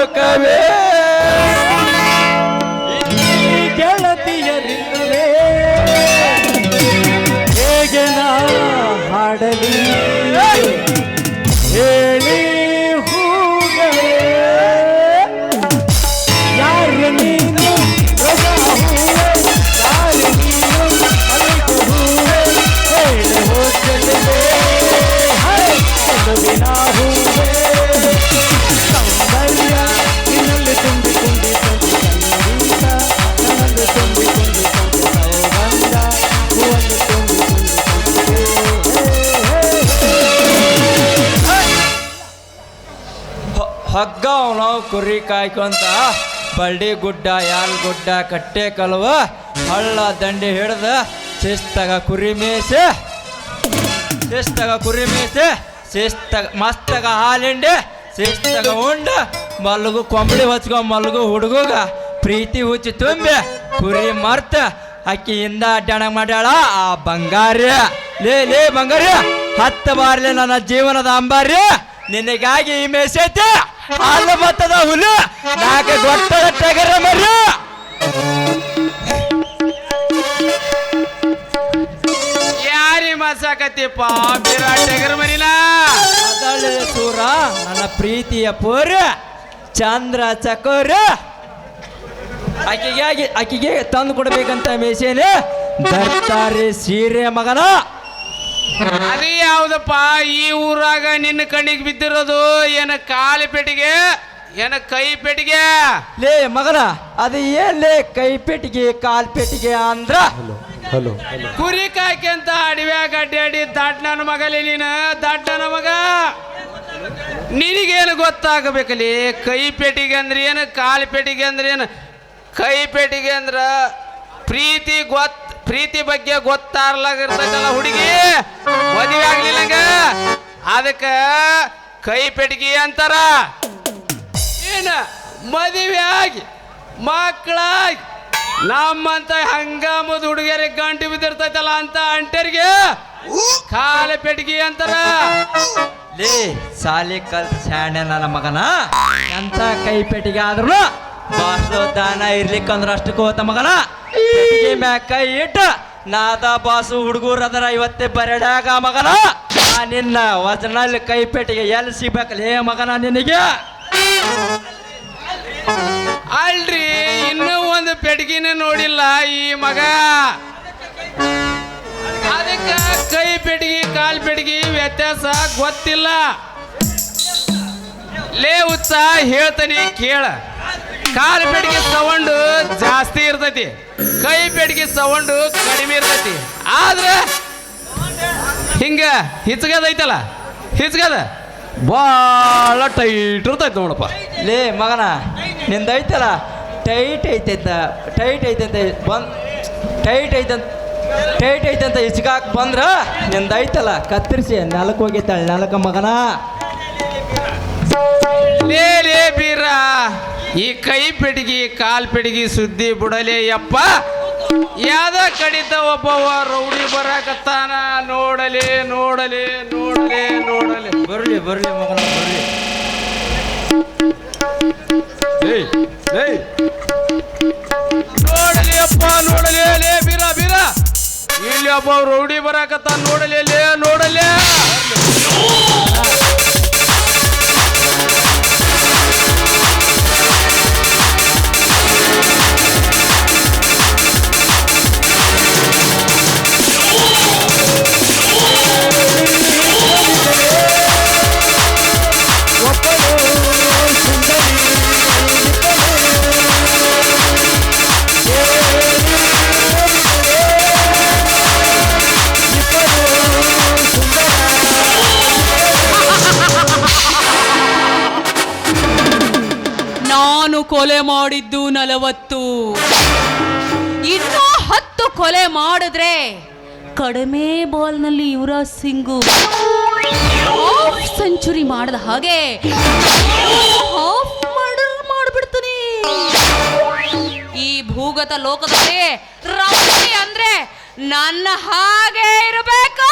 ಲೋಕವೇ ಕುರಿ ಕಾಯ್ಕೊಂತ ಬಳ್ಳಿ ಗುಡ್ಡ, ಯಾಲ್ ಗುಡ್ಡ, ಕಟ್ಟೆ ಕಲುವ ಹಳ್ಳ ದಂಡೆ ಹಿಡ್ದ ಶಿಸ್ತಗ ಕುರಿ ಮೇಸೆ ಶಿಸ್ತಗ ಕುರಿ ಮೇಸೆ ಶಿಸ್ತಗ ಮಸ್ತಗ ಹಾಲಿಂಡೆ, ಶಿಸ್ತಗ ಉಂಡ, ಮಲ್ಗು ಕೊಂಬಳಿ ಹೊಚ್ಕೊ ಮಲ್ಗು ಹುಡುಗಗ ಪ್ರೀತಿ ಹುಚ್ಚಿ ತುಂಬಿ ಕುರಿ ಮರ್ತ ಅಕ್ಕಿಯಿಂದ ಅಡ್ಡಾಣ ಮಾಡ್ಯಾಳ ಆ ಬಂಗಾರ್ಯ. ಲೇ ಲೇ ಬಂಗಾರ್ಯ, ಹತ್ತು ಬಾರ್ಲೆ ನನ್ನ ಜೀವನದ ಅಂಬಾರ್ಯ, ನಿನಗಾಗಿ ಈ ಮೇಸೈತೆ ಹಾಲು ಮತ್ತದ ಹುಲು ನಾಲ್ಕು ಗೊತ್ತದ ಟಗರ ಮರಿ. ಯಾರಿ ಮಾಸಾಕತ್ತಿಪ್ಪ? ಟಗರ ಮರಿಲ ಸೂರ ನನ್ನ ಪ್ರೀತಿಯ ಪೋರ ಚಂದ್ರ ಚಕೋರ. ಆಕಿಗೆ ಆಕೆಗೆ ತಂದು ಕೊಡ್ಬೇಕಂತ ಮೇಸೇನೆ ಬರ್ತಾರೆ ಸೀರೆ ಮಗನ. ಅದು ಯಾವ್ದಪ್ಪ ಈ ಊರಾಗ ನಿನ್ನ ಕಣ್ಣಿಗೆ ಬಿದ್ದಿರೋದು? ಏನ ಕಾಲಿ ಪೆಟ್ಟಿಗೆ? ಏನ ಕೈ ಪೆಟ್ಟಿಗೆ? ಲೇ ಮಗನ ಅದು ಏನ್ಲೇ ಕೈ ಪೆಟ್ಟಿಗೆ ಕಾಲ್ ಪೆಟ್ಟಿಗೆ ಅಂದ್ರ? ಕುರಿ ಕಾಯ್ಕೆಂತ ಅಡವ್ಯಾಗ ಅಡ್ಡಾಡಿ ದಾಟ್ನ ನನ್ನ ಮಗಲಿ ನೀನು ದಾಟ್ನ ಮಗ. ನಿನಗೇನು ಗೊತ್ತಾಗಬೇಕಲ್ಲಿ ಕೈ ಪೆಟ್ಟಿಗೆ ಅಂದ್ರೆ ಏನು ಕಾಲು ಪೆಟ್ಟಿಗೆ ಅಂದ್ರೆ ಏನು? ಕೈ ಪೆಟ್ಟಿಗೆ ಅಂದ್ರ ಪ್ರೀತಿ ಗೊತ್ತ ಪ್ರೀತಿ ಬಗ್ಗೆ ಗೊತ್ತಾರ್ಲಾಗಿರ್ತೈತಲ್ಲ ಹುಡುಗಿ. ಮದುವೆ ಆಗ್ಲಿಲ್ಲಂಗ ಅದಕ್ಕ ಕೈ ಪೆಟ್ಗಿ ಅಂತಾರ. ಏನ? ಮದುವೆ ಆಗಿ, ಮಕ್ಕಳಾಗಿ, ನಮ್ಮಂತ ಹಂಗಾಮದ ಹುಡುಗಿಯರಿಗೆ ಗಂಟು ಬಿದ್ದಿರ್ತೈತಲ್ಲ ಅಂತ ಅಂಟರಿಗೆ ಕಾಲ ಪೆಟ್ಗಿ ಅಂತಾರ. ಲೇ, ಸಾಲಿ ಕಲ್ತ ಸ್ಯಾಣೆ ನನ್ನ ಮಗನ? ಎಂತ ಕೈ ಪೆಟ್ಟಿಗೆ ಆದ್ರೂ ಬಾಸ್ಲು ದಾನ ಇರ್ಲಿಕ್ಕಂದ್ರ ಅಷ್ಟಕ್ಕೆ ಹೋತ ಮಗನ? ಮ್ಯಾಕ ಇಟ್ಟ ಕೈ ಇಟ್ಟು ನಾದ ಬಾಸು ಹುಡುಗರು ಅದರ ಇವತ್ತೇ ಬರಡಾಗ ಮಗನ? ಆ ನಿನ್ನ ವಜನಲ್ಲಿ ಕೈ ಪೆಟ್ಟಿಗೆ ಎಲ್ಲಿ ಹೇ ಮಗನ ನಿನಗೆ? ಅಲ್ರಿ ಇನ್ನೂ ಒಂದು ಪೆಟ್ಗಿನ ನೋಡಿಲ್ಲ ಈ ಮಗ. ಅದಕ್ಕೆ ಕೈ ಪೆಟ್ಗಿ ಕಾಲ್ ಪೆಟ್ಗಿ ವ್ಯತ್ಯಾಸ ಗೊತ್ತಿಲ್ಲ. ಲೇ ಉತ್ಸಾಹ ಹೇಳ್ತಾನೆ ಕೇಳ. ಕಾಲ್ ಪೆಟ್ಟಿಗೆ ಸೌಂಡು ಜಾಸ್ತಿ ಇರ್ತೈತಿ. ಕೈ ಪೆಟ್ಟಿಗೆ ಸೌಂಡು ಕಡಿಮೆ ಇರ್ತೈತಿ. ಆದ್ರೆ ಹಿಂಗ ಹಿಚ್ಗದೈತಲ್ಲ ಹಿಚ್ಗದ? ಭಾಳ ಟೈಟ್ ಇರ್ತೈತಿ ನೋಡಪ್ಪ. ಲೇ ಮಗನ ನಿಂದ ಐತಲ್ಲ? ಟೈಟ್ ಐತೈತ ಟೈಟ್ ಐತಂತ ಬಂದ್ ಟೈಟ್ ಐತಂತ ಟೈಟ್ ಐತಂತ ಹಿಚ್ಗಾಕ್ ಬಂದ್ರ ನಿಂದ ಐತಲ್ಲ? ಕತ್ತರಿಸಿ ನೆಲಕ್ಕೆ ಹೋಗಿತ್ತಾಳೆ ನೆಲಕ ಮಗನ. ಲೇ ಲೇ ಬೀರ. ಈ ಕೈ ಪಿಡಿಗಿ ಕಾಲ್ ಪಿಡಿಗಿ ಸುದ್ದಿ ಬಿಡಲೇ ಯಾವ ಯಾದ ಕಡಿತ ಒಬ್ಬವ ರೌಡಿ ಬರಕತ್ತಾನ? ನೋಡಲಿ ನೋಡಲಿ ನೋಡಲಿ ನೋಡಲಿ. ಬರ್ಲಿ ಬರ್ಲಿ ಮಗನ ಬರ್ಲಿ. ನೋಡಲಿ ಅಪ್ಪ ನೋಡಲಿ ಲೇ ಬೀರ ಬೀರ. ಇಲ್ಲಿ ಒಬ್ಬ ರೌಡಿ ಬರಾಕತ್ತಾನ? ನೋಡಲಿ ಲೇ ನೋಡಲೆ. ಕೊಲೆ ಮಾಡಿದ್ದು ನಲವತ್ತು. ಇನ್ನೂ ಹತ್ತು ಕೊಲೆ ಮಾಡಿದ್ರೆ ಕಡಿಮೆ ಬಾಲ್ನಲ್ಲಿ ಯುವರಾಜ್ ಸಿಂಗು ಹಾಫ್ ಸೆಂಚುರಿ ಮಾಡಿದ ಹಾಗೆ ಮಾಡಿಬಿಡ್ತೀನಿ. ಈ ಭೂಗತ ಲೋಕದಲ್ಲಿ ರಾತ್ರಿ ಅಂದ್ರೆ ನನ್ನ ಹಾಗೆ ಇರಬೇಕು.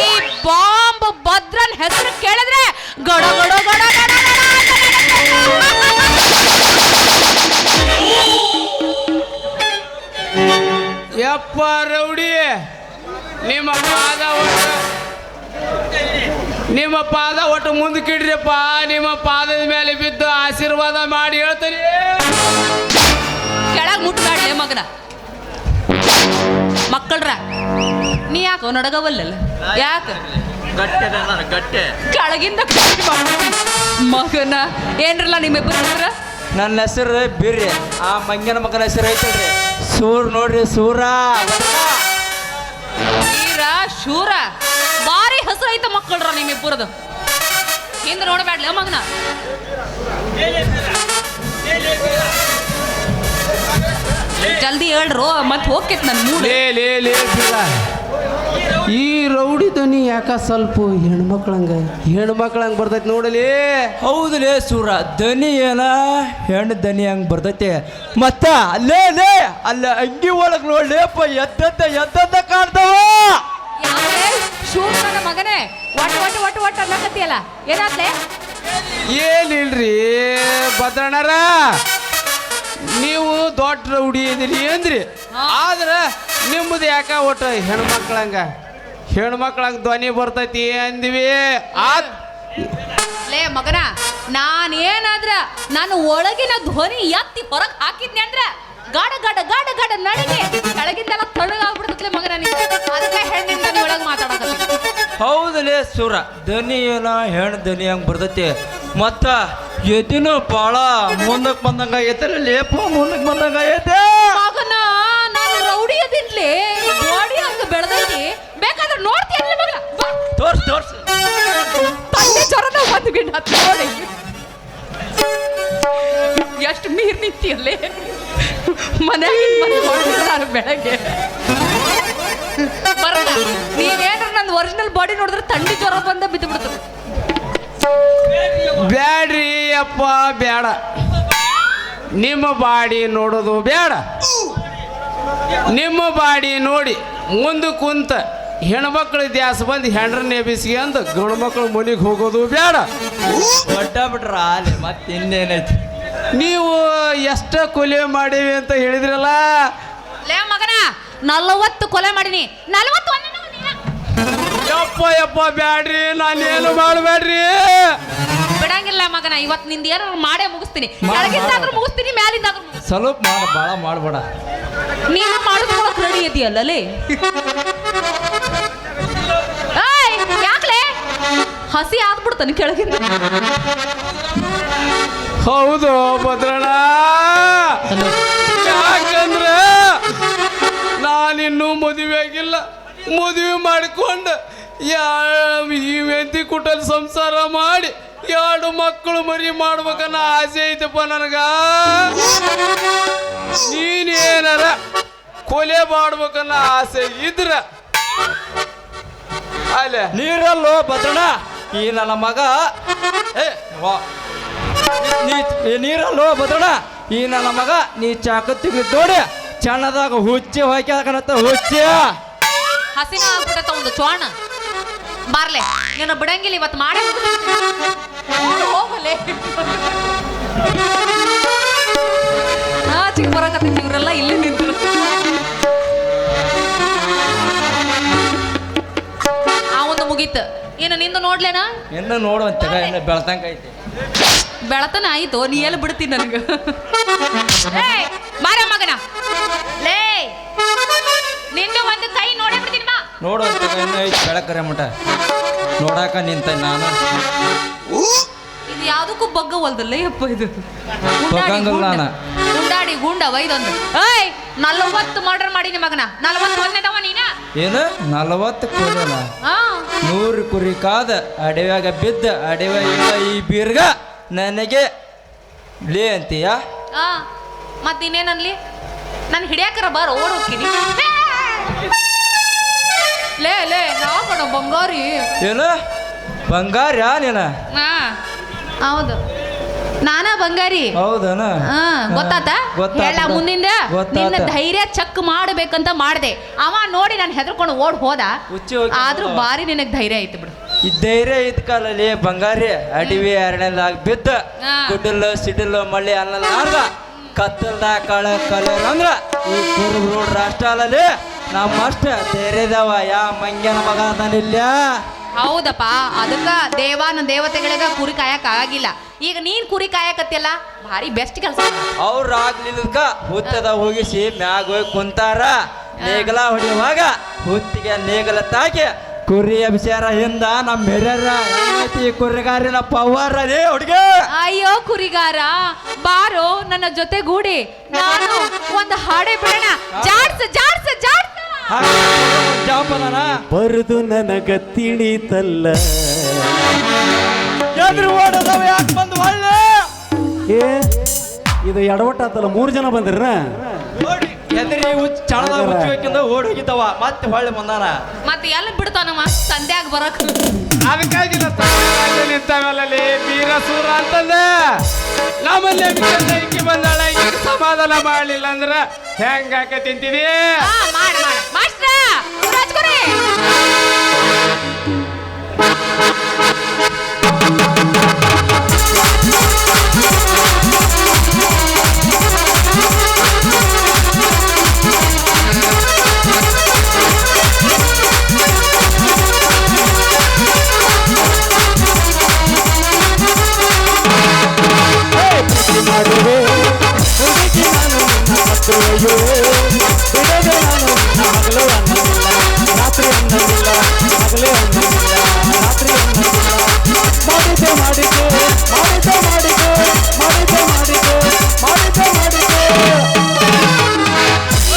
ಈ ಬಾಂಬ್ ಭದ್ರನ್ ಹೆಸರು ಕೇಳಿದ್ರೆ ಗಡ ಗಡ ಗಡ ಯಪ್ಪ ರೌಡಿ ನಿಮ್ಮ ಪಾದ ಒಟ್ಟು ನಿಮ್ಮ ಪಾದ ಒಟ್ಟು ಮುಂದಕ್ಕಿಡ್ರಿಪ್ಪ ನಿಮ್ಮ ಪಾದದ ಮೇಲೆ ಬಿದ್ದು ಆಶೀರ್ವಾದ ಮಾಡಿ ಹೇಳ್ತೀನಿ. ಕೆಳಗ್ ಮುಟ್ಬೇಡ್ಲೆ ಮಗನ. ಮಕ್ಕಳ್ರ ನೀ ಯಾಕೋ ನಡಗವಲ್ಲಲ್ಲ? ಯಾಕ? ಗಟ್ಟೆ ಗಟ್ಟೆ ಕೆಳಗಿಂದ ಕಟ್ಟಿ. ಮಗನ ಏನ್ರಲ್ಲ ನಿಮ್ಮಿಬ್ಬರ? ನನ್ನ ಹೆಸರು ಬಿರ್ರಿ. ಆ ಮಂಗನ ಮಗನ ಹೆಸರು ಐತಲ್ರಿ. ಸೂರ್ ನೋಡ್ರಿ ಸೂರ ವೀರ ಶೂರ. ಭಾರಿ ಹೆಸರು ಐತ ಮಕ್ಕಳ್ರ ನಿಮ್ಮಿಬ್ಬರದು. ಹಿಂದೆ ನೋಡಬೇಡ್ಲೆ ಮಗನ. ಜಲ್ದಿ ಹೇಳ್ರು ಮತ್ತೆ ಹೋಗ್ತೈತಿ ನನ್ನ ಮೂಡ್ ಲೇ ಲೇ ಲೇ ಬಿಡ ಈ ರೌಡಿ ಧ್ವನಿ ಯಾಕ ಸ್ವಲ್ಪ ಹೆಣ್ಮಕ್ಳಂಗ? ಹೆಣ್ಮಕ್ಳಂಗ ಬರ್ತೈತಿ ನೋಡಲಿ. ಹೌದಲೇ ಸೂರ ದನಿ ಏನ? ಹೆಣ್ಣು ದನಿ ಹಂಗ್ ಬರ್ತೈತಿ. ಮತ್ತ ಅಲ್ಲೇ ಲೇ ಅಲ್ಲ ಅಂಗಿ ಒಳಗ್ ನೋಡ್ಲೇಪ್ಪ ಎದ್ದದ್ದ ಎದ್ದದ್ದ ಕಾಣ್ತಾವ. ಶೂರನ ಮಗನೇ. ಒಟ್ಟು ಒಟ್ಟು ಒಟ್ಟು ಒಟ್ ಅನ್ನಕತ್ತಿಯಲ್ಲ ಏನಾದ್ಲೆ ಏನಿಲ್ರಿ ಭದ್ರಣ್ಣರ? ನೀವು ದೊಡ್ಡ ರೌಡಿ ಇದೀರಿ ಅಂದ್ರಿ ಆದ್ರ ನಿಮ್ಮದು ಯಾಕ ಒಟ್ಟು ಹೆಣ್ಮಕ್ಳಂಗ? ಹೆಣ್ಮಕ್ಳಂಗ ಧ್ವನಿ ಬರ್ತೈತಿ ಅಂದಿವಿ. ಲೇ ಮಗನ, ನಾನೇನಾದ್ರ ನಾನು ಒಳಗಿನ ಧ್ವನಿ ಎತ್ತಿ ಹೊರಗೆ ಹಾಕಿದ್ನೆ ಅಂದ್ರ ಗಾಡ ಗಾಡ ಗಾಡ ಗಾಡ ನಡಿಗೆ. ಕೆಳಗಿಂದೆಲ್ಲ ತಣ್ಣಗಾಗ್ಬಿಡ್ತಲೆ ಮಗನ ನೀನು. ಅದಕ್ಕೆ ಹೆಣ್ಣಿಂದ ಒಳಗೆ ಮಾತಾಡಕತ್ತಿ ಹೌದಲೇ ಸುರ. ದನಿ ಏನ ಹೆಣ್ಣು ದನಿ ಹಂಗೆ ಬರ್ತೈತಿ. ಮತ್ತ ಎದಿನೂ ಭಾಳ ಮುಂದಕ್ಕೆ ಬಂದಂಗ ಆಗೈತಲ್ಲ ಲೇಪ ಮುಂದಕ್ಕೆ ಬಂದಂಗ ಐತೆ ಮಗನ ನಾನು ರೌಡಿ ಅದಿನ್ಲಿ. ಬಾಡಿ ಹಂಗ ಬೆಳೆದೈತಿ. ಬೇಕಾದ್ರೆ ನೋಡ್ತೀನಿ ಮಗ. ತೋರ್ಸ್ ತೋರ್ಸ್. ತಂದೆ ಜ್ವರನ ಬಂದ್ಬಿಟ್ಟು ನೋಡಿ. ಎಷ್ಟು ಮೀರ್ ನಿಂತಿಯಲ್ಲೇ. ಬಂದು ಹೊಡೆದಿರ್ತಾರೆ ಬೆಳಗ್ಗೆ. ಬರಲ್ಲ. ನೀವೇನ್ರ ನಂದು ಒರಿಜಿನಲ್ ಬಾಡಿ ನೋಡಿದ್ರೆ ಥಂಡಿ ಜ್ವರ ಬಂದ ಬಿದ್ದು ಬಿಡ್ತದೆ ಬ್ಯಾಡ್ರಿ ಅಪ್ಪ ಬೇಡ ನಿಮ್ಮ ಬಾಡಿ ನೋಡೋದು ಬೇಡ ನಿಮ್ಮ ಬಾಡಿ ನೋಡಿ ಮುಂದೆ ಕುಂತ ಹೆಣ್ಮಕ್ಳು ದ್ಯಾಸ ಬಂದು ಹೆಂಡ್ರ ಬಿಸಿಗೆ ಅಂತ ಗಂಡು ಮಕ್ಕಳು ಮನೆಗೆ ಹೋಗೋದು ಬೇಡ ದೊಡ್ಡ ಬಿಟ್ರ ಅಲ್ಲಿ ಮತ್ತೆ ಇನ್ನೇನೈತಿ ನೀವು ಎಷ್ಟ ಕೊಲೆ ಮಾಡಿವಿ ಅಂತ ಹೇಳಿದ್ರಲ್ಲ? ಲೇ ಮಗನ ನಲವತ್ತು ಕೊಲೆ ಮಾಡಿನಿ. ನಲವತ್ತು. ಯಪ್ಪ ಯಪ್ಪ ಬ್ಯಾಡ್ರಿ ನಾನೇನು ಮಾಡಬೇಡ್ರಿ ಬಿಡಂಗಿಲ್ಲ ಮಗನ ಇವತ್ತು ನಿಂದ ಏನಾದ್ರು ಮಾಡೇ ಮುಗಿಸ್ತೀನಿ. ಕೆಳಗಿಂದಾದ್ರೂ. ಮುಗಿಸ್ತೀನಿ ಮ್ಯಾಲಿಂದಾದ್ರೂ. ಸ್ವಲ್ಪ ಮಾಡ ಭಾಳ ಮಾಡಬೇಡ ನೀನು ಮಾಡೋದು ರೆಡಿ ಇದೆಯಲ್ಲೇ ಏಯ್ ಯಾಕ್ಲೆ? ಹಸಿ ಆದ್ಬಿಡ್ತಾನೆ ಕೆಳಗಿಂದ. ಹೌದು ಭದ್ರಣ ಯಾಕಂದ್ರೆ ನಾನಿನ್ನೂ ಮದುವೆ ಆಗಿಲ್ಲ. ಮದುವೆ ಮಾಡಿಕೊಂಡು ಈ ವ್ಯಕ್ತಿ ಕುಟಲ್ ಸಂಸಾರ ಮಾಡಿ ಎರಡು ಮಕ್ಕಳು ಮರಿ ಮಾಡ್ಬೇಕನ್ನ ಆಸೆ ಐತಪ್ಪ ನನಗ. ನೀನೇನಾರ ಕೊಲೆ ಮಾಡ್ಬೇಕನ್ನ ಆಸೆ ಇದ್ರ ಅಲ್ಲೇ. ನೀರಲ್ಲೋ ಭದ್ರಣ ಈ ನನ್ನ ಮಗ ಏ ನೀರಲ್ಲೋ ಬದ್ರಣ ಈ ನನ್ನ ಮಗ ನೀ ಚಾಕತ್ತಿಗೆ ನೋಡಿ ಚಣ್ಣದಾಗ ಹುಚ್ಚಿ ಹಾಕ್ಯಾಕನತ್ತ ಹುಚ್ಚಿ. ಹಸಿನ ಆಗ್ಬಿಡತ್ತ ಒಂದು ಚೋಣ. ಬಾರ್ಲೆ ನೀನು ಬಿಡಂಗಿಲ್ಲ ಇವತ್ತು ಮಾಡಿ. ಹೋಗಲೆ. ಚಿಕ್ಕ ಬರಕತ್ತೈತಿ ಇವರೆಲ್ಲ ಇಲ್ಲಿ ನಿಂತರು. ಆ ಒಂದು ಮುಗೀತು. ಏನು ನಿಂದು ನೋಡ್ಲೇನಾ? ಇನ್ನು ನೋಡುವಂತ ಬೆಳ್ತಂಗ ಐತಿ ಬೆಳತನ ಆಯ್ತು ನೀ ಎಲ್ಲಿ ಬಿಡ್ತೀನಿ ನನಗೆ? ಏ ಬಾರ ಮಗನ. ಲೇ ನಿಂದು ಒಂದು ಕೈ ನೋಡೇ ಬಿಡ್ತೀನಿ ಬಾ. ಇನ್ನು ಬೆಳಕರೆ ಮಟ ನೋಡಾಕ ನಿಂತ ನಾನು. ಇದು ಯಾವುದಕ್ಕೂ ಬಗ್ಗವಲ್ದಲ್ಲ ಯಪ್ಪ ಇದು? ಬಗ್ಗಂಗಿಲ್ಲ ನಾನು. ಉಂಡಾಡಿ ಗುಂಡ ವೈದೊಂದು. ಏಯ್ ನಲವತ್ತು ಮರ್ಡರ್ ಮಾಡೀನಿ ಮಗನ ನಲವತ್ತು ಒಂದೇದವ ನೀನ? ಏನು? ನಲವತ್ತು ಹಾ. ನೂರು ಕುರಿ ಕಾದ ಅಡವ್ಯಾಗ ಬಿದ್ದ ಅಡವ್ಯಾಗ ಈ ಬೀರ್ಗ. ನನಗೆ ಲೇ ಅಂತೀಯ? ಹಾ ಮತ್ತೆ ನಾನು ಹಿಡಿಯಾಕರ ಬಾರ ಓಡ್ ಹೋಗ್ತೀನಿ. ಲೇ ಲೇ ನಾವು ಕಣ ಬಂಗಾರಿ? ಏನು? ಬಂಗಾರ ನೀನ? ಹಾ ಹೌದು. ನಾನಾ ಬಂಗಾರಿ? ಹೌದನ? ಹಾ ಗೊತ್ತಾತ? ಹೇಳ ಮುಂದಿಂದ ನಿನ್ನ ಗೊತ್ತಾತ ಧೈರ್ಯ ಚೆಕ್ ಮಾಡ್ಬೇಕಂತ ಮಾಡಿದೆ. ಅವ ನೋಡಿ ನಾನು ಹೆದರ್ಕೊಂಡು ಓಡ್ ಹೋದ. ಹುಚ್ಚಿ ಹೋಗಿ ಆದ್ರೂ ಬಾರಿ ನಿನಗ್ ಧೈರ್ಯ ಐತಿ ಬಿಡು. ಧೈರ್ಯ ಇದ್ದ ಕಾಲಲ್ಲಿ ಬಂಗಾರಿ ಅಡಿವಿ ಅರಣ್ಯದಾಗ ಬಿದ್ದ. ಗುಡ್ಡಲ್ಲು ಸಿಡಿಲು ಮಳ್ಳಿ ಅನ್ನಲ್ಲ ಕತ್ತಲ್ದ ಕಳ ಕಲರ್ ಅಂದ್ರ ಈ ಕುರುಬ ರೋಡ್ ರಾಷ್ಟ್ರ ಅಲ್ಲಲ್ಲಿ ನಮ್ಮಷ್ಟ ತೆರೆದವ ಯಾ ಮಂಗನ ಮಗ ಅದನಿಲ್ಲ ಹೌದಪ್ಪ ಅದಕ್ಕ ದೇವಾನ ದೇವತೆಗಳಿಗ ಕುರಿ ಕಾಯಕ್ ಆಗಿಲ್ಲ. ಈಗ ನೀನ್ ಕುರಿ ಕಾಯಕತ್ತಿಯಲ್ಲ ಭಾರಿ ಬೆಸ್ಟ್ ಕೆಲಸ ಅವ್ರ ಆಗ್ಲಿಲ್ಕ ಹುತ್ತದ ಹೋಗಿಸಿ ಮ್ಯಾಗ ಹೋಗಿ ಕುಂತಾರ. ನೇಗಲ ಹೊಡೆಯುವಾಗ ಹುತ್ತಿಗೆ ನೇಗಲ ತಾಕಿ ಕುರಿಯ ಅಭಿಷೇರ ಹಿಂದ ನಮ್ಮ ಹಿರಿಯರ ಈ ಕುರಿಗಾರಿನ ಪವರ್ ಅದೇ ಹುಡುಗ. ಅಯ್ಯೋ ಕುರಿಗಾರ ಬಾರೋ ನನ್ನ ಜೊತೆಗೂಡಿ. ನಾನು ಒಂದು ಹಾಡೆ ಬಿಡೋಣ. ಜಾಡ್ಸ ಜಾಡ್ಸ ಜಾಡ್ಸ. ಜಾಪದನ ಬರುದು ನನಗ ತಿಳಿತಲ್ಲ. ಎದುರು ಓಡದವ ಯಾಕೆ ಬಂದು ಒಳ್ಳೆ ಏ ಇದು ಎಡವಟ್ಟಾತಲ್ಲ ಮೂರು ಜನ ಬಂದ್ರನ? ಓಡಿ ಎದುರಿ ಚಳದ ಚಣದ ಹುಚ್ಚಬೇಕಿಂದ ಓಡಿ ಹೋಗಿದ್ದವ. ಮತ್ತೆ ಹೊಳ್ಳಿ ಬಂದಾನ. ಮತ್ತೆ ಎಲ್ಲ ಬಿಡ್ತಾನಮ್ಮ ಸಂಧ್ಯಾಗ ಬರಕ್. ಅದಕ್ಕಾಗಿ ನಿಂತಾವಲ್ಲಲ್ಲಿ ಬೀರಸೂರ ಅಂತಂದ. ನಮ್ಮಲ್ಲಿ ಇಕ್ಕಿ ಬಂದಾಳ. ಈಗ ಸಮಾಧಾನ ಮಾಡಲಿಲ್ಲ ಅಂದ್ರ ಹೆಂಗ ಹಾಕ ತಿಂತಿದಿ? ಹಾ ಮಾಡ ಮಾಡ. ಮಾಸ್ಟ್ರ ರಾಜ್ಕುರಿ.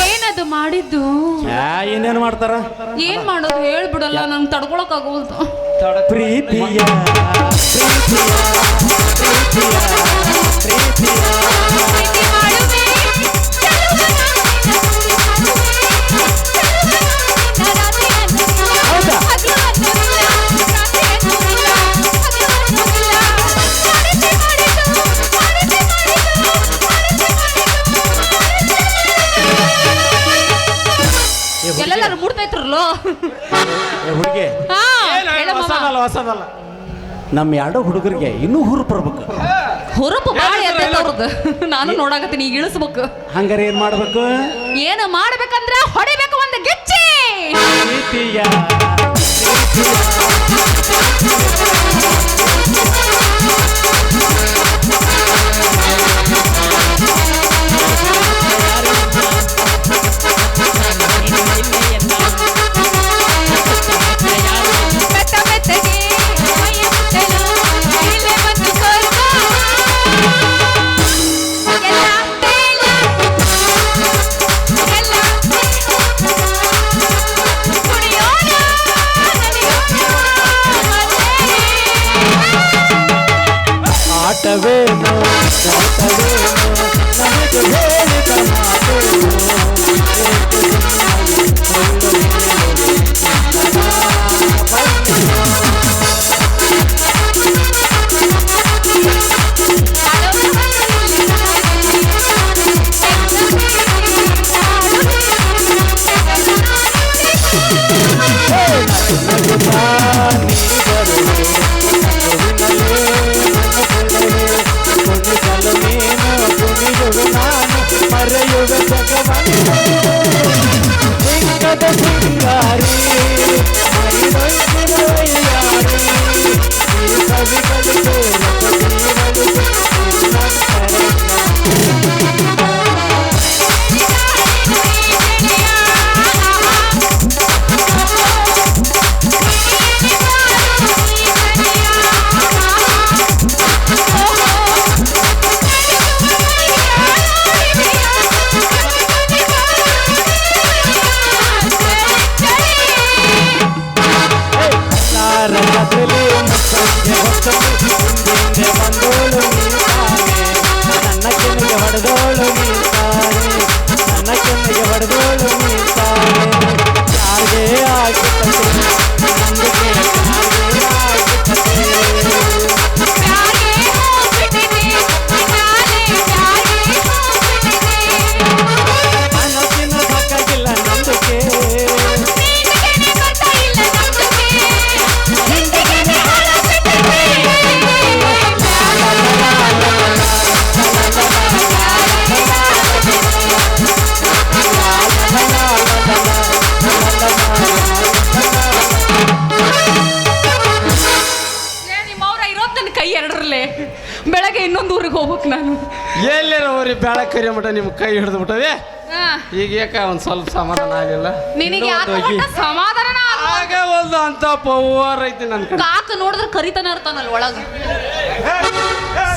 ಏನದು ಮಾಡಿದ್ದು? ಏನೇನು ಮಾಡ್ತಾರ? ಏನ್ ಮಾಡೋದು? ಹೇಳ್ಬಿಡಲ್ಲ ನಂಗೆ ತಡ್ಕೊಳಕ್ ಆಗೋದು ಪ್ರೀತಿಯ. ಏ ಹುಡುಗಿ. ಹಾ ಏನು ಹೇಳಮ್ಮ. ಹೊಸದಲ್ಲ ಹೊಸದಲ್ಲ. ನಮ್ಮ ಎರಡು ಹುಡುಗರಿಗೆ ಇನ್ನೂ ಹುರುಪ್ ಬರ್ಬೇಕು. ಹುರುಪು ಬಾಳ ಅವ್ರದ್ದು ನಾನು ನೋಡಾಕತ್ತೀನಿ ಈಗ ಇಳಿಸ್ಬೇಕು. ಹಂಗಾರೆ ಏನ್ ಮಾಡ್ಬೇಕು? ಏನು ಮಾಡ್ಬೇಕಂದ್ರೆ ಹೊಡಿಬೇಕು ಒಂದು ಗೆಚ್ಚಿ ಪ್ರೀತಿಯ. ಸಹಿತವೇನು ಸಹಿತವೇನು ನಮಗೆ ಹೇಳಿದ ಮಾತು ಕೈ ಹಿಡಿದು ಬಿಟ್ಟದೆ. ಈಗ ಯಾಕ ಒಂದು ಸ್ವಲ್ಪ ಸಮಾಧಾನ ಆಗಲಿಲ್ಲ? ನಿನಗೆ ಸಮಾಧಾನ ಆಗ ಒಂದು ಅಂತ ಪವರ್ ಐತಿ ನನ್ ಕಡೆ. ಕಾಕ ನೋಡಿದ್ರೆ ಕರಿತಾನೆ ಇರ್ತಾನಲ್ಲ ಒಳಗ.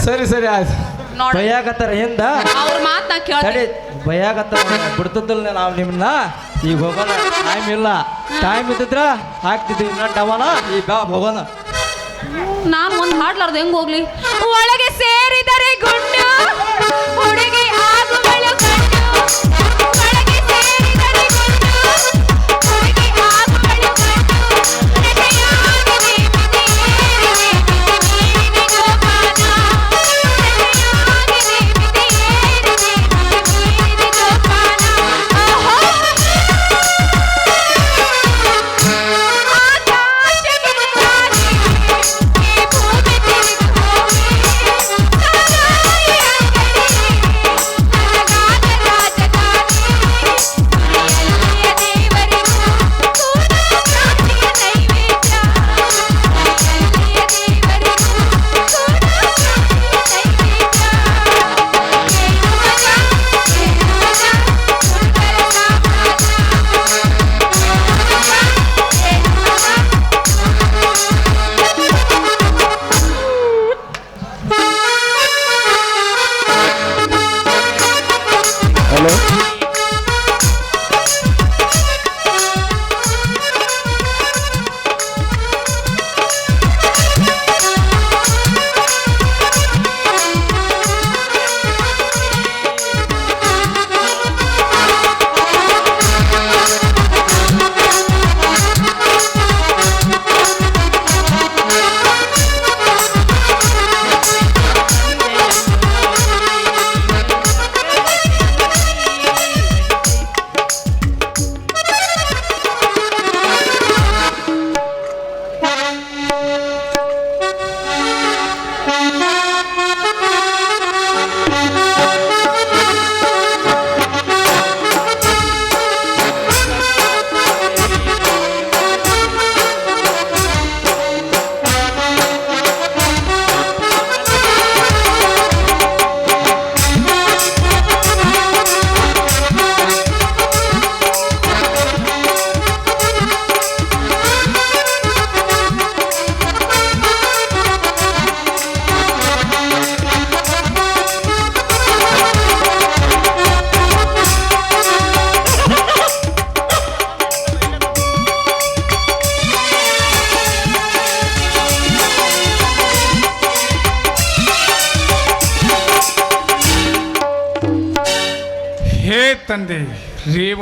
ಸರಿ ಸರಿ ಆಯ್ತು. ನೋಡ. ಬೈಯಾಕತ್ತಾರ ಹಿಂದ. ಅವ್ರ ಮಾತ್ ನಾ ತಡಿ ಕೇಳ್ತೀನಿ ಬೈಯಾಕತ್ತಾರ ಬಿಡ್ತಿದ್ದಿಲ್ಲ ನಾವು ನಿಮ್ಮನ್ನ ಈಗ ಹೋಗೋಣ. ಟೈಮ್ ಇಲ್ಲ. ಟೈಮ್ ಇದ್ದಿದ್ರ ಹಾಕ್ತಿದ್ವಿ ಇನ್ನ ಡವನ ಈಗ ಬಾ ಹೋಗೋಣ. ನಾನು ಒಂದು ಹಾಡ್ಲಾರ್ದು ಹೆಂಗ್ ಹೋಗ್ಲಿ? ಒಳಗೆ ಸೇರಿದರೆ ಗುಂಡು ಹುಡುಗಿ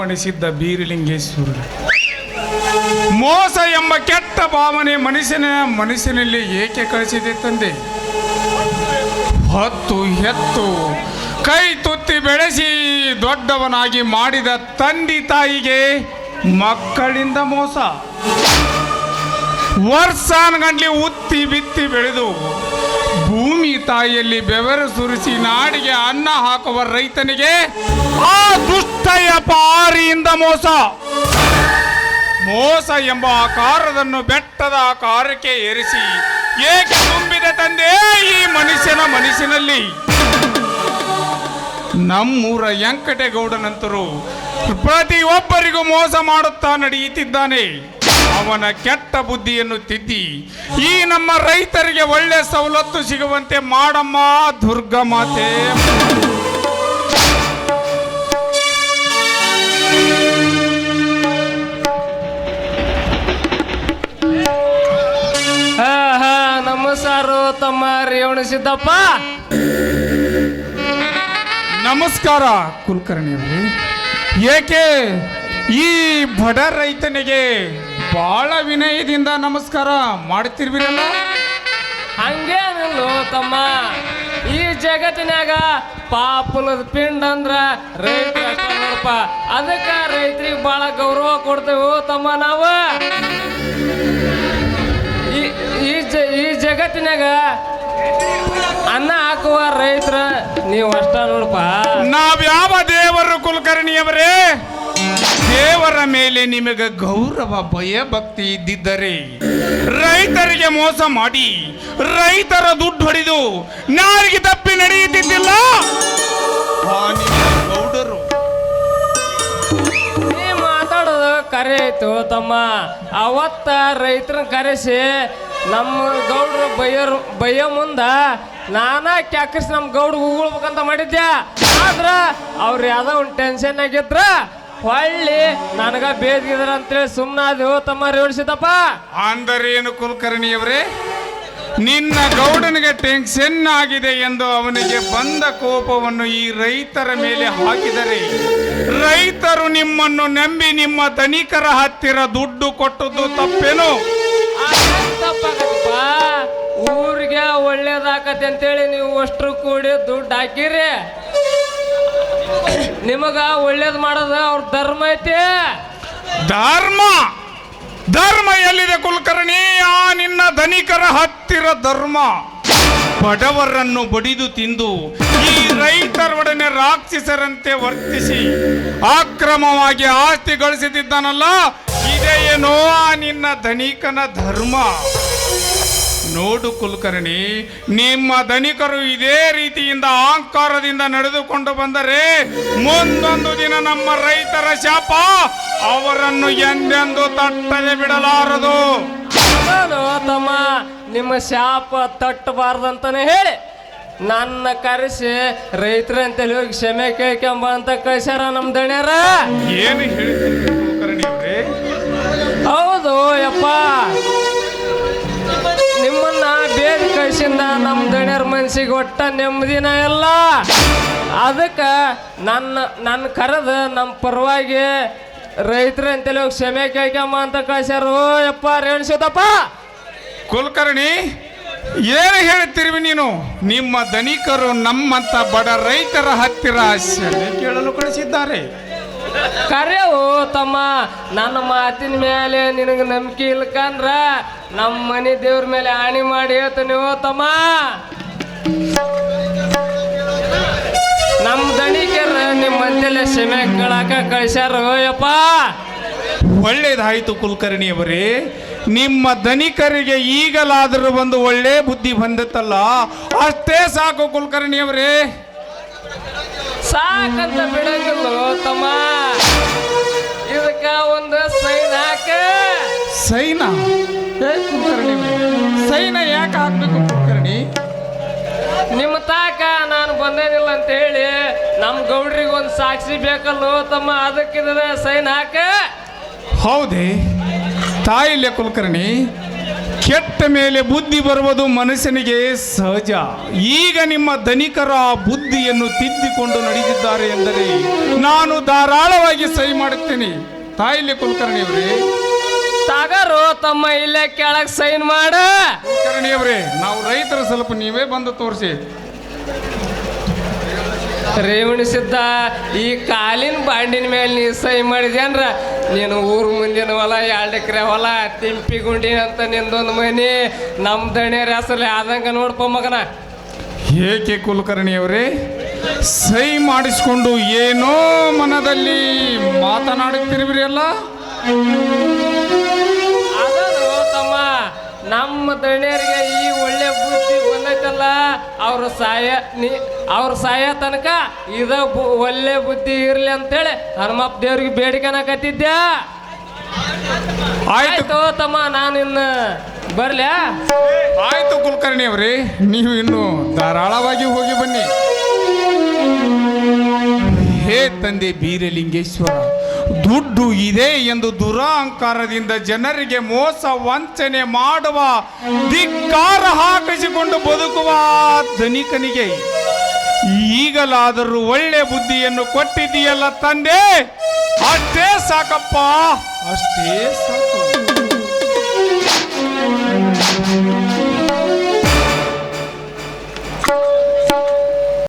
ರೇವಣಿಸಿದ್ದ ಬೀರಲಿಂಗೇಶ್ವರ. ಮೋಸ ಎಂಬ ಕೆಟ್ಟ ಭಾವನೆ ಮನುಷ್ಯನ ಮನಸ್ಸಿನಲ್ಲಿ ಏಕೆ ಕಳಿಸಿದೆ ತಂದೆ? ಹೊತ್ತು ಹೆತ್ತು, ಕೈ ತುತ್ತಿ ಬೆಳೆಸಿ ದೊಡ್ಡವನಾಗಿ ಮಾಡಿದ ತಂದೆ ತಾಯಿಗೆ ಮಕ್ಕಳಿಂದ ಮೋಸ. ವರ್ಷಾನ್ಗಂಡ್ಲಿ ಉತ್ತಿ ಬಿತ್ತಿ ಬೆಳೆದು ತಾಯಿಯಲ್ಲಿ ಬೆವರು ಸುರಿಸಿ ನಾಡಿಗೆ ಅನ್ನ ಹಾಕುವ ರೈತನಿಗೆ ಆ ದುಷ್ಟಯ ಪಾರಿಯಿಂದ ಮೋಸ. ಮೋಸ ಎಂಬ ಆಕಾರದನ್ನು ಬೆಟ್ಟದ ಆಕಾರಕ್ಕೆ ಏರಿಸಿ ಏಕೆ ತುಂಬಿದೆ ತಂದೆ ಈ ಮನುಷ್ಯನ ಮನಸ್ಸಿನಲ್ಲಿ? ನಮ್ಮೂರ ವೆಂಕಟೇಗೌಡನಂತರು ಪ್ರತಿಯೊಬ್ಬರಿಗೂ ಮೋಸ ಮಾಡುತ್ತಾ ನಡೆಯುತ್ತಿದ್ದಾನೆ. ಅವನ ಕೆಟ್ಟ ಬುದ್ಧಿಯನ್ನು ತಿದ್ದಿ ಈ ನಮ್ಮ ರೈತರಿಗೆ ಒಳ್ಳೆ ಸವಲತ್ತು ಸಿಗುವಂತೆ ಮಾಡಮ್ಮ ದುರ್ಗಾ ಮಾತೆ ಹಾ ಹಾ ನಮಸ್ಕಾರು ತಮ್ಮ ರೇವಣ ಸಿದ್ದಪ್ಪ. ನಮಸ್ಕಾರ ಕುಲಕರ್ಣಿಯವರೇ. ಏಕೆ ಈ ಬಡ ರೈತನಿಗೆ ಬಹಳ ವಿನಯದಿಂದ ನಮಸ್ಕಾರ ಮಾಡ್ತಿರ್ಬಿರಲ್ಲ ಹಂಗೇನಿಲ್ಲೋ ತಮ್ಮ. ಈ ಜಗತ್ತಿನಾಗ ಪಾಪುಲದ ಪಿಂಡ್ ಅಂದ್ರ ರೈತ ಅಷ್ಟ ನೋಡಪ್ಪ. ಅದಕ್ಕ ರೈತರಿಗೆ ಬಹಳ ಗೌರವ ಕೊಡ್ತೇವೆ ತಮ್ಮ ನಾವು. ಈ- ಈ ಜ- ಈ ಜಗತ್ತಿನಾಗ ಅನ್ನ ಹಾಕುವ ರೈತರ ನೀವು ಅಷ್ಟ ನೋಡಪ್ಪ. ನಾವ್ಯಾವ ದೇವರು ಕುಲಕರ್ಣಿಯವರೇ? ದೇವ ಅವರ ಮೇಲೆ ನಿಮಗೆ ಗೌರವ, ಭಯ, ಭಕ್ತಿ ಇದ್ದಿದ್ದರೆ ರೈತರಿಗೆ ಮೋಸ ಮಾಡಿ, ರೈತರ ದುಡ್ಡು ಹೊಡೆದು ನಾರಿಗೆ ತಪ್ಪಿ ನಡೆಯುತ್ತಿದ್ದಿಲ್ಲ? ಗೌಡರು. ನೀ ಮಾತಾಡೋದು ಕರೆ ಆಯ್ತು ತಮ್ಮ. ಅವತ್ತ ರೈತರ ಕರೆಸಿ ನಮ್ಮ ಗೌಡ್ರ ಬಯ್ಯರು ಬಯ್ಯ ಮುಂದ ನಾನಾ ಕ್ಯಾಕರ್ಸಿ ನಮ್ಮ ಗೌಡ್ರು ಉಗುಳ್ಬೇಕಂತ ಮಾಡಿದ್ಯಾ? ಆದ್ರ ಅವ್ರು ಯಾವ್ದೋ ಒಂದು ಟೆನ್ಷನ್ ಆಗಿದ್ರ ಹೊಳ್ಳಿ ನನಗ ಬೇದಿದ್ರ ಅಂತೇಳಿ ಸುಮ್ಮನಾದೆವು ತಮ್ಮ ರೇಡಿಸಿದಪ್ಪ ಅಂದರೇನು ಕುಲಕರ್ಣಿಯವರೇ ನಿನ್ನ ಗೌಡನಿಗೆ ಟೆನ್ಷನ್ ಆಗಿದೆ ಎಂದು ಅವನಿಗೆ ಬಂದ ಕೋಪವನ್ನು ಈ ರೈತರ ಮೇಲೆ ಹಾಕಿದರೆ ರೈತರು ನಿಮ್ಮನ್ನು ನಂಬಿ ನಿಮ್ಮ ಧನಿಕರ ಹತ್ತಿರ ದುಡ್ಡು ಕೊಟ್ಟದ್ದು ತಪ್ಪೇನು? ಊರಿಗೆ ಒಳ್ಳೇದಾಕತಿ ಅಂತೇಳಿ ನೀವು ಅಷ್ಟು ಕೂಡಿ ದುಡ್ಡು ಹಾಕಿರಿ. ನಿಮಗ ಒಳ್ಳೇದು ಮಾಡೋದು ಅವ್ರ ಧರ್ಮ ಐತೆ. ಧರ್ಮ ಧರ್ಮ ಎಲ್ಲಿದೆ ಕುಲಕರ್ಣಿ? ಆ ನಿನ್ನ ಧನಿಕರ ಹತ್ತಿರ ಧರ್ಮ. ಬಡವರನ್ನು ಬಡಿದು ತಿಂದು ಈ ರೈತರ ಒಡನೆ ರಾಕ್ಷಸರಂತೆ ವರ್ತಿಸಿ ಆಕ್ರಮವಾಗಿ ಆಸ್ತಿ ಗಳಿಸುತ್ತಿದ್ದಾನಲ್ಲ ಇದೇ ಏನೋ ಆ ನಿನ್ನ ಧನಿಕನ ಧರ್ಮ. ನೋಡು ಕುಲಕರ್ಣಿ ನಿಮ್ಮ ಧನಿಕರು ಇದೇ ರೀತಿಯಿಂದ ಅಹಂಕಾರದಿಂದ ನಡೆದುಕೊಂಡು ಬಂದರೆ ಮುಂದೊಂದು ದಿನ ನಮ್ಮ ರೈತರ ಶಾಪ ಅವರನ್ನು ಎಂದೆಂದು ತಟ್ಟದೆ ಬಿಡಲಾರದು. ತಮ್ಮ ನಿಮ್ಮ ಶಾಪ ತಟ್ಟಬಾರ್ದಂತಾನೆ ಹೇಳಿ. ನನ್ನ ಕರೆಸಿ ರೈತರಂತೇಳಿ ಹೋಗಿ ಕ್ಷಮೆ ಕೇಳ್ಕೊಂಬ ಅಂತ ಕಳ್ಸ್ಯಾರ ನಮ್ಮ ದಣ್ಯರ. ಏನು ಹೇಳಿ ಹೌದು ಯಪ್ಪ. ಬೇರೆ ಕಳ್ಸಿಂದ ನಮ್ಮ ದಣ್ಯರ ಮನ್ಸಿಗೆ ಒಟ್ಟ ನೆಮ್ಮದಿನ ಎಲ್ಲ? ಅದಕ್ಕೆ ನನ್ನ ನನ್ನ ಕರೆದು ನಮ್ಮ ಪರವಾಗಿ ರೈತರು ಅಂತೇಳಿ ಹೋಗಿ ಕ್ಷಮೆ ಕೈಕಮ್ಮ ಅಂತ ಕಳ್ಸ್ಯಾರು. ಯಪ್ಪ ರೇಣಿಸೋದಪ್ಪ ಕುಲಕರ್ಣಿ, ಏನು ಹೇಳ್ತಿರ್ವಿ ನೀನು? ನಿಮ್ಮ ಧನಿಕರು ನಮ್ಮಂತ ಬಡ ರೈತರ ಹತ್ತಿರ ಕೇಳಲು ಕಳಿಸಿದ್ದಾರೆ. ಕರೆವು ತಮ್ಮ, ನನ್ನ ಮಾತಿನ ಮೇಲೆ ನಿನಗೆ ನಂಬಿಕೆ ಇಲ್ಕಂದ್ರ ನಮ್ಮ ಮನೆ ದೇವ್ರ ಮೇಲೆ ಆಣಿ ಮಾಡಿ ಹೇಳ್ತೀನಿ ತಮ್ಮ. ನಮ್ಮ ದಣಿಕರ ನಿಮ್ಮ ಮಂದಿಲೆ ಕ್ಷಮೆ ಕೇಳಾಕ ಕಳ್ಸ್ಯಾರ ಒಳ್ಳೇದಾಯ್ತು ಒಳ್ಳೇದಾಯಿತು ಕುಲಕರ್ಣಿಯವರೇ, ನಿಮ್ಮ ಧನಿಕರಿಗೆ ಈಗಲಾದರೂ ಒಂದು ಒಳ್ಳೆ ಬುದ್ಧಿ ಬಂದತ್ತಲ್ಲ, ಅಷ್ಟೇ ಸಾಕು ಕುಲಕರ್ಣಿಯವರೇ. ಸಾಕಂತ ಬಿಡಂಗಿಲ್ಲ ತಮ್ಮ ಇದಕ್ಕ ಒಂದು ಸೈನ್ ಹಾಕ. ಸೈನ ಏ ಸೈನ ಯಾಕೆ ಹಾಕ್ಬೇಕು ಕುಲಕರ್ಣಿ ನಿಮ್ಮ ತಾಕ ನಾನು ಬಂದೇನಿಲ್ಲ ಅಂತ ಹೇಳಿ ನಮ್ಮ ಗೌಡ್ರಿಗೆ ಒಂದು ಸಾಕ್ಷಿ ಬೇಕಲ್ಲೋ ತಮ್ಮ ಅದಕ್ಕಿದ್ರೆ ಸೈನ್ ಹಾಕ. ಹೌದೇ. ತಾಯಿಲೆ ಕುಲಕರ್ಣಿ. ಕೆಟ್ಟ ಮೇಲೆ ಬುದ್ಧಿ ಬರುವುದು ಮನುಷ್ಯನಿಗೆ ಸಹಜ. ಈಗ ನಿಮ್ಮ ಧನಿಕರ ಬುದ್ಧಿಯನ್ನು ತಿದ್ದಿಕೊಂಡು ನಡೆದಿದ್ದಾರೆ ಎಂದರೆ ನಾನು ಧಾರಾಳವಾಗಿ ಸಹಿ ಮಾಡುತ್ತೇನೆ. ತಾಯಿಲೆ ಕುಲಕರ್ಣಿಯವ್ರೆ. ತಗರು ತಮ್ಮ ಇಲ್ಲೇ ಕೆಳಗೆ ಸೈನ್ ಮಾಡ. ಕುಲಕರ್ಣಿಯವರೇ ನಾವು ರೈತರು ಸ್ವಲ್ಪ ನೀವೇ ಬಂದು ತೋರಿಸಿ. ರೇವಣಿಸಿದ್ದ ಈ ಕಾಲಿನ ಬಾಂಡಿನ ಮೇಲೆ ನೀ ಸಹಿ ಮಾಡಿದ್ಯನ್ರ ನೀನು ಊರು ಮುಂದಿನ ಹೊಲ, ಎರಡು ಎಕರೆ ಹೊಲ, ತಿಂಪಿ ಗುಂಡಿ ಅಂತ ನಿಂದೊಂದು ಮನಿ ನಮ್ಮ ದಣಿಯರ ಹೆಸರಲ್ಲಿ ಆದಂಗ ನೋಡ್ಪ ಮಗನ. ಏಕೆ ಕುಲಕರ್ಣಿಯವರೇ? ಸಹಿ ಮಾಡಿಸ್ಕೊಂಡು ಏನೋ ಮನದಲ್ಲಿ ಮಾತನಾಡುತ್ತಿರುವಿರಿ ಅಲ್ಲ ನಮ್ಮ ದಣ್ಯರಿಗೆ ಈ ಒಳ್ಳೆ ಬುದ್ಧಿ ಬಂದೈತಲ್ಲ ಅವ್ರ ಸಾಯ ನೀ ಅವ್ರ ಸಾಯ ತನಕ ಇದ ಒಳ್ಳೆ ಬುದ್ಧಿ ಇರ್ಲಿ ಅಂತೇಳಿ ಹನುಮಪ್ಪ ದೇವ್ರಿಗೆ ಬೇಡಿಕೆನ ಕತ್ತಿದ್ದೆ ಆಯ್ತು. ತಮ್ಮ ನಾನು ಇನ್ನು ಬರ್ಲ್ಯಾ ಆಯ್ತು ಕುಲಕರ್ಣಿ ಅವ್ರಿ ನೀವು ಇನ್ನು ಧಾರಾಳವಾಗಿ ಹೋಗಿ ಬನ್ನಿ. ಹೇ ತಂದೆ ಬೀರಲಿಂಗೇಶ್ವರ ದುಡ್ಡು ಇದೆ ಎಂದು ದುರಹಂಕಾರದಿಂದ ಜನರಿಗೆ ಮೋಸ ವಂಚನೆ ಮಾಡುವ ಧಿಕ್ಕಾರ ಹಾಕಿಸಿಕೊಂಡು ಬದುಕುವ ಧನಿಕನಿಗೆ ಈಗಲಾದರೂ ಒಳ್ಳೆ ಬುದ್ಧಿಯನ್ನು ಕೊಟ್ಟಿದೆಯಲ್ಲ ತಂದೆ? ಅಷ್ಟೇ ಸಾಕಪ್ಪ. ಅಷ್ಟೇ ಸಾಕು.